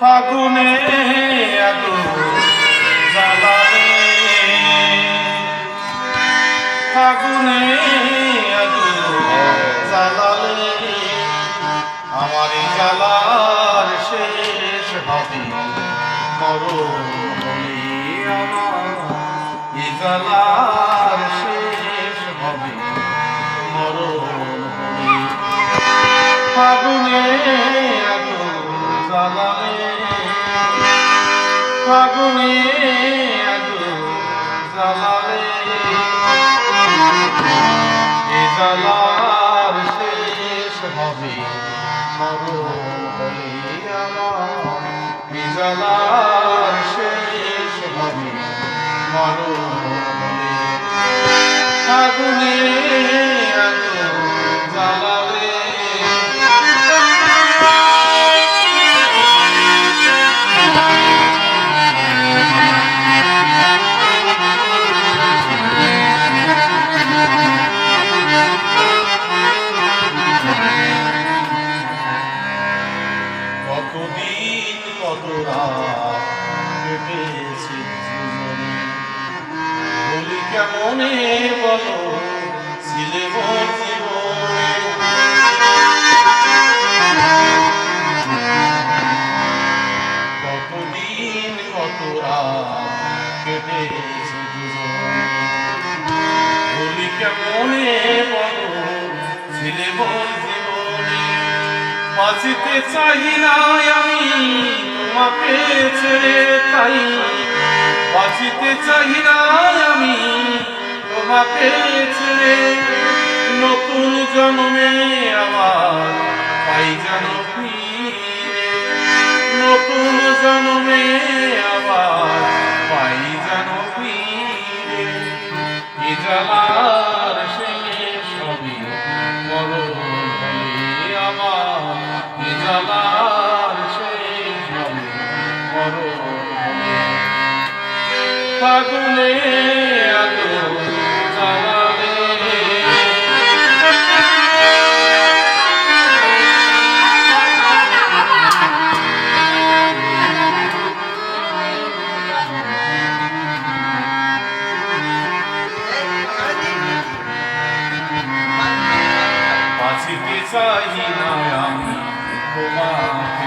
ফাগুনে, আগুন জ্বালালে ফাগুনে, আগুন জ্বালালে আমার জ্বালার শেষ হবে। মরণ আমার জ্বালার শেষ হবে। মরণ ফাগুনে ফাগুনে আগুন জ্বালালে। জ্বালার শেষ হবে জ্বালার শেষ হবে কত কেটেছে জীবনে? বলি কেমনে বলো, ছিলে মোর জীবনে? কতদিন কত কেটেছে জীবনে? বলি কেমনে বলো, ছিলে মোর জীবনে? বাঁচিতে চাই আমি তোমাকে ছেড়ে তাই বাঁচিতে চাই না আমি। তোমাকে ছেড়ে নতুন জন্মে আবার পাই যেন নতুন জন্মে আবার পাই যেন এ জ্বালার শেষ মরণ আমার এ ফাগুনে আগুন বাঁচিতে চাই না আমি তোমাকে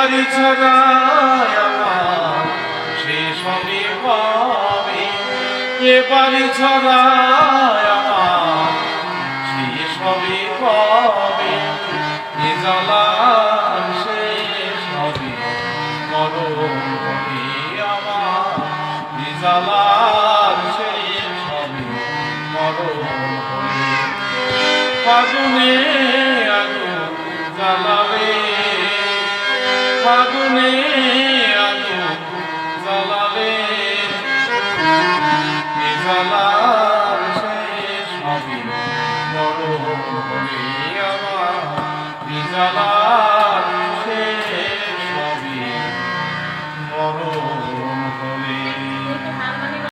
এ বাড়ি ঝরায় আমার শেষ হবে পাবে। এ বাড়ি ঝরায় আমার শেষ হবে পাবে। এ জ্বালার শেষ হবে মরণ ফাগুনে আগুন জ্বালালে। জ্বালার শেষ আমার। জ্বালা